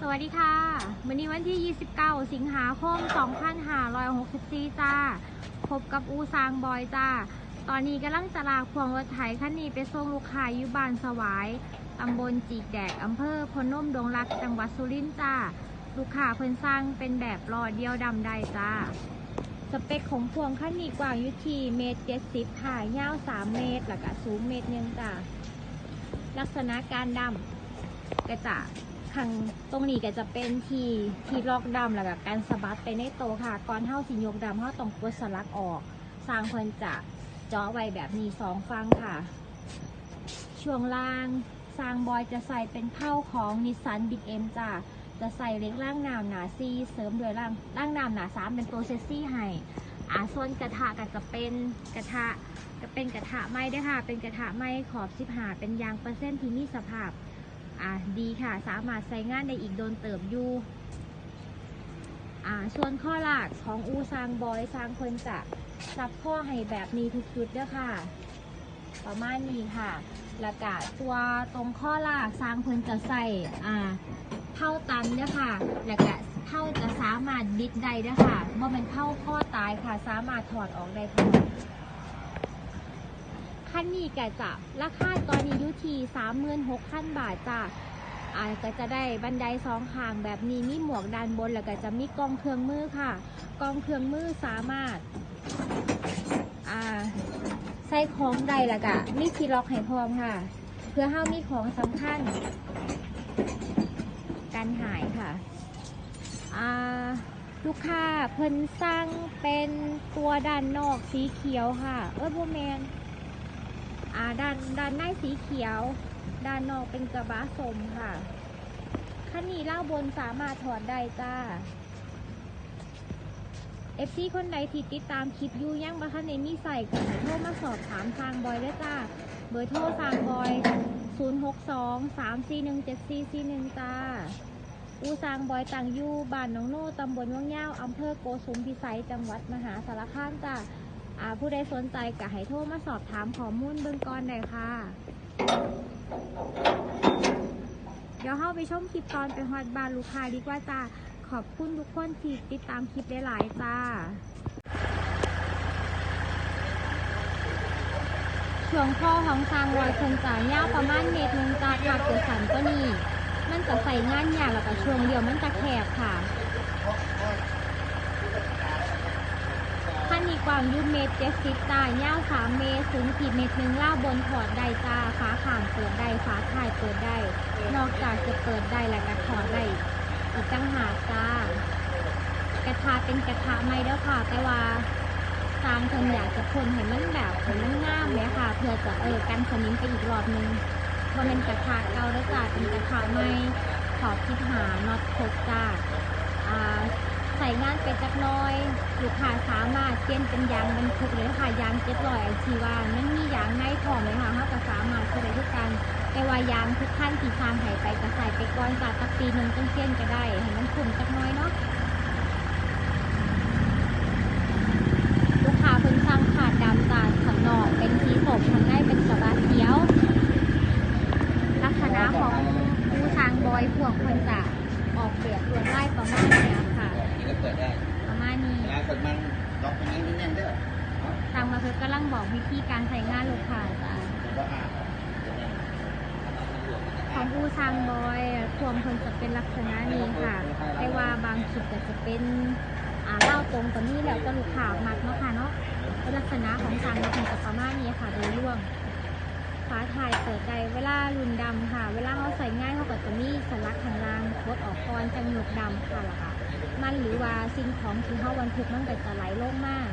สวัสดีค่ะ วันนี้วันที่ 29 สิงหาคม 2564 จ้า พบกับอูซางบอยจ้า ตอนนี้กำลังจะลากพวงรถไถคันนี้ไปส่งลูกค้าอยู่บ้านสวาย ตำบลจีกแดก อำเภอพนมดงรัก จังหวัดสุรินทร์จ้า ลูกค้าเพิ่นสร้างเป็นแบบรอเดียวดำได้จ้า สเปคของพวงคันนี้กว้างอยู่ที่เมตรเจ็ดสิบค่ะยาวสามเมตร แล้วก็สูงเมตรหนึงจ้า ลักษณะการดำก็จะข้าง ตรงนี้ก็จะเป็นที่ที่ล็อกดำแล้วก็การสะบัดไปในโตค่ะ ก่อนเท่าสิยกดำเท่าต้องกดสลักออก สร้างเพิ่นจะเจาะไว้แบบนี้สองฟังค่ะ ช่วงล่างสร้างบอยจะใส่เป็นเผ้าของนิสสันบิ๊กเอ็มจ้ะจะใส่เล็กล่างน้ำหนาซีเสริมด้วยล่างล่างน้ำหนาสามเป็นตัวเซสซี่ให้อาส่วนกระทะก็จะเป็นกระทะก็เป็นกระทะไม้ด้วยค่ะ เป็นกระทะไม้ขอบสิบหาเป็นยางเปอร์เซ็นต์ที่มีสภาพ อ่าดีค่ะ สามารถใช้งานได้อีกโดนเติบอยู่อ่าส่วนข้อหลักของอูซางบอยซางคนจะซับข้อให้แบบนี้ทุกจุดเด้อค่ะ ประมาณนี้ค่ะแล้วก็ตัวตรงข้อหลากซางเพิ่นจะใส่อ่าเท่าตันเด้อค่ะแล้วก็เท่าจะสามารถดิดได้เด้อค่ะบ่เป็นเท่าข้อตายค่ะ สามารถถอดออกได้ค่ะ ขั้นนี้ก็จะราคาตอนนี้อยู่ที่สามหมื่นหกพันบาทจ้ะอ่าก็จะได้บันไดสองข้างแบบนี้มีหมวกด้านบนแล้วก็จะมีกองเครื่องมือค่ะ กองเครื่องมือสามารถอ่าใส่ของใดแล้วก็มีคีย์ล็อกให้พร้อมค่ะ เพื่อห้ามีของสำคัญการหายค่ะอ่าลูกค้าเพิ่นสร้างเป็นตัวด้านนอกสีเขียวค่ะ เออโบแมน ด้านด้านในสีเขียว ด้านนอกเป็นกระบะสมค่ะคันนี้เล่าบนสามารถถอดได้จ้าเอฟซีคนใดที่ติดตามคลิปยูยังบะคันในมีใส่ก็ให้โทรมาสอบถามทางบอยได้จ้า เบอร์โทรทางบอย 062 341 7441 จ้า อูซางบอยต่างยูบ้านหน้องโน่ตำบลว่างย่าวอำเภอโกสุมพิสัยจังหวัดมหาสารคามจ้า ผู้ใดสนใจก็ให้โทรมาสอบถามข้อมูลเบื้องก่อนได้ค่ะ เดี๋ยวเข้าไปชมคลิปตอนไปฮอดบ้านลูกค้าดีกว่าจ้าขอบคุณทุกคนที่ติดตามคลิปได้หลายจ้า ช่วงข้อของทางรอยคนจ่ายยาวประมาณเมตรหนึงจ้าถักเกิดสันก็นี่มันจะใส่งานยากแล้วก็ช่วงเดียวมันจะแคบค่ะ ขั้นนี้ กว้างอยูเมตรเจ็ดสิบจ้ายาวสามเมตรสูงสี่เมตรหนึ่งล่าบนถอดได้จ้าฝาข่างเปิดได้ฝาท้ายเปิดได้ นอกจากจะเปิดได้แล้วก็ถอดได้อีกตั้งหากจ้ากระทะเป็นกระทะไม่เด้อค่ะ แต่ว่าทางคนอยากจะคนให้มันแบบให้มันงามเลยค่ะ เพื่อจะเออกันสนิมไปอีกรอบนึงเพราะมันกระทะเก่าแล้วจ้าเป็นกระทะไม่ขอบทิศหาน็อตครบจ้าอ่า ใส่งานไปจักน้อย ลูกค้าสามารถเปลี่ยนเป็นยางบรรทุกเลยค่ะยางเจ็ดร้อยไอชีว่ามันมียางในถ่อมเลยค่ะเขาก็สามารถใช้ได้ทุกการแต่ว่ายางทุกขั้นที่ทางหายไปก็ใส่ไปก่อนจากตักปีนึ่งจังเปลี่ยนก็ได้ให้มันคุ้มจักน้อยเนาะลูกค้าเพิ่นสั่งขาดดำตาข้างนอกเป็นสีสมข้างในเป็นกระบะเขียว ลักษณะของผู้ทางบอยพวกเพิ่นจะออกเปรียบลวดลายประมาณเนี้ยค่ะ นี่ก็เปิดได้ ประมาณนี้ เวลาเปิดมันล็อกตรงนี้แน่นๆเด้อ ทางมาเพื่อกำลังบอกวิธีการใช้งานลูกค้าจ้ะแล้วก็อ่าของอูซางบอยควมเพิ่นจะเป็นลักษณะนี้ค่ะ แต่ว่าบางจุดก็จะเป็นอ่าเล่าตรงกับนี้แล้วก็ลูกค้ามักเนาะค่ะเนาะเป็นลักษณะของทางเราเพิ่นจะประมาณนี้ค่ะโดยรวม ฟ้าถ่ายเปิดได้เวลารุ่นดำค่ะ เวลาเขาใส่ง่ายเขาก็จะมีสลักข้างล่างกดออกก่อนจังหยกดำค่ะล่ะค่ะ มันหรือว่าสิ่งของที่เขาบรรทุกมันก็จะไหลลงมาก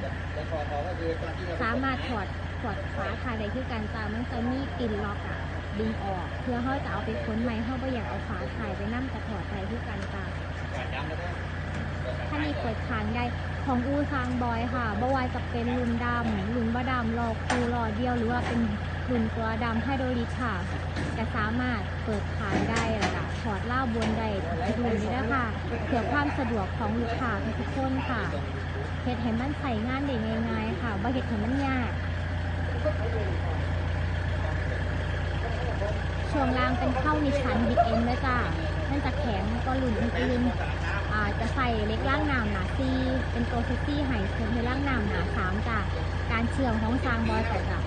สามารถถอดถอดฝาคายได้ที่การจ้ามันจะมีปินล็อกอะดึงออก เพื่อเขาจะเอาไปค้นไหมเขาไม่อยากเอาฝาคายไปนั่งกระถอดใจที่การจ้าถ้ามีเปิดทางได้ของอูทางบอยค่ะบวายจะเป็นลุนดำลุนบะดำหลอกคูหล่อเดียวหรือว่าเป็น ลุนตัวดำไฮโดรลิกค่ะจะสามารถเปิดทางได้แล้วก็ถอดล่าบนได้ดูนี้นะคะเพื่อความสะดวกของลูกค้าทุกคนค่ะเฮ็ดให้มันใส่งานได้ง่ายๆค่ะบ่เฮ็ดให้มันยากช่วงล่างเป็นเข้าในชั้นบิ๊กเอ็มแล้วจ้ามันจะแข็งก็ว่ารุ่นอื่นอ่าจะใส่เล็กล่างน้ำหนาซีเป็นตัวซฟตี้ไฮเซนในล่างน้ำหนาสามจ้ะการเชื่อมของซางบอยแต่จะ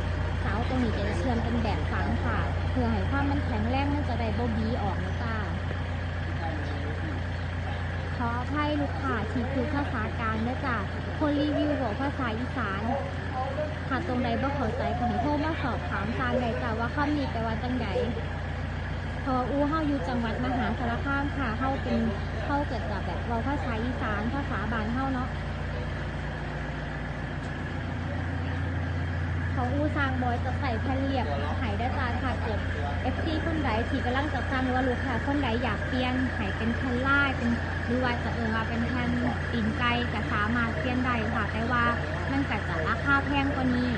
สาตรงนี้จะเชื่อมเป็นแบบฝังค่ะ เพื่อให้ความมันแข็งแรงมันจะได้บบีออกนะจ้าขออภัยลูกค้าที่คือภาษากลางเด้อจ้ะคนรีวิวบอกภาษาอีสานหากตรงใดบ่เข้าใจก็ให้โทรมาสอบถามทางใดจ้ะว่าคำนี้แปลว่าจังใดพออู้เฮาอยู่จังหวัดมหาสารคามค่ะเฮาเป็นเฮาเกิดจากแบบเราภาษาอีสานภาษาบ้านเฮาเนาะข องอูซางบอยจะใส่แผ่นเรียบไหายได้จานค่ะเกิด FC คนใดที่กำลังจะสั่งหรือว่าลูกค้าคนใดอยากเปลี่ยนให้เป็นแผ่นล่าเป็นหรือว่าจะเออว่าเป็นแผ่นตีนไก่ก็สามารถเปลี่ยนได้ค่ะแต่ว่ามันก็จะราคาแพงกว่านี้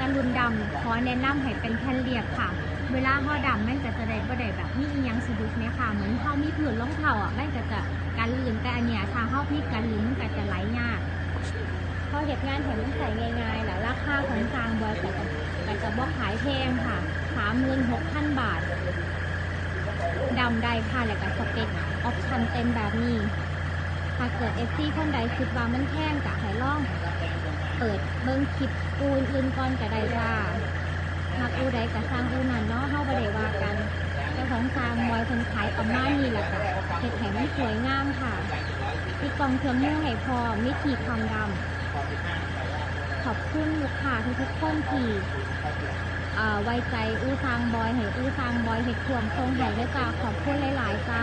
กระลุนดำขอแนะนำให้เป็นแผ่นเรียบค่ะ เวลาห่อดำมันก็จะได้บ่ได้แบบมีอีหยังสะดุดเนี่ยค่ะเหมือนเขามีผืนรองเท้าอะมันก็จะการลื่นแต่อันเนี้ยถ้าเขามีการลื่นมันก็จะไหลยาก พอเหตุงานเห็นมันใส่ง่ายๆแล้วราคาของจางบอยก็จะก็จะบอกขายแพงค่ะสามหมื่นหกพันบาทดำได้ค่ะแล้วก็สเปคออปชั่นเต็มแบบนี้ถ้าเกิดเอฟซีคนใดคิดว่ามันแพงกะให้ลอง เปิดเบิ้งคลิปอูนอื่นก่อนก็ได้จ้าหากอูใดก็สร้างอูนั่นเนาะเฮาบ่ได้ว่ากันเจ้าของสร้างบอยคนขายประมาณนี้แหละค่ะเฮ็ดให้มันสวยงามค่ะมีกล่องเครื่องมือให้พอมมีขีความดำ ขอบคุณลูกค้าทุกๆคนที่ไว้ใจอู้ซางบอยให้อู้ซางบอยเห็ดถ่วงทรงให้ด้วยจ้าขอบคุณหลาย ๆ จ้า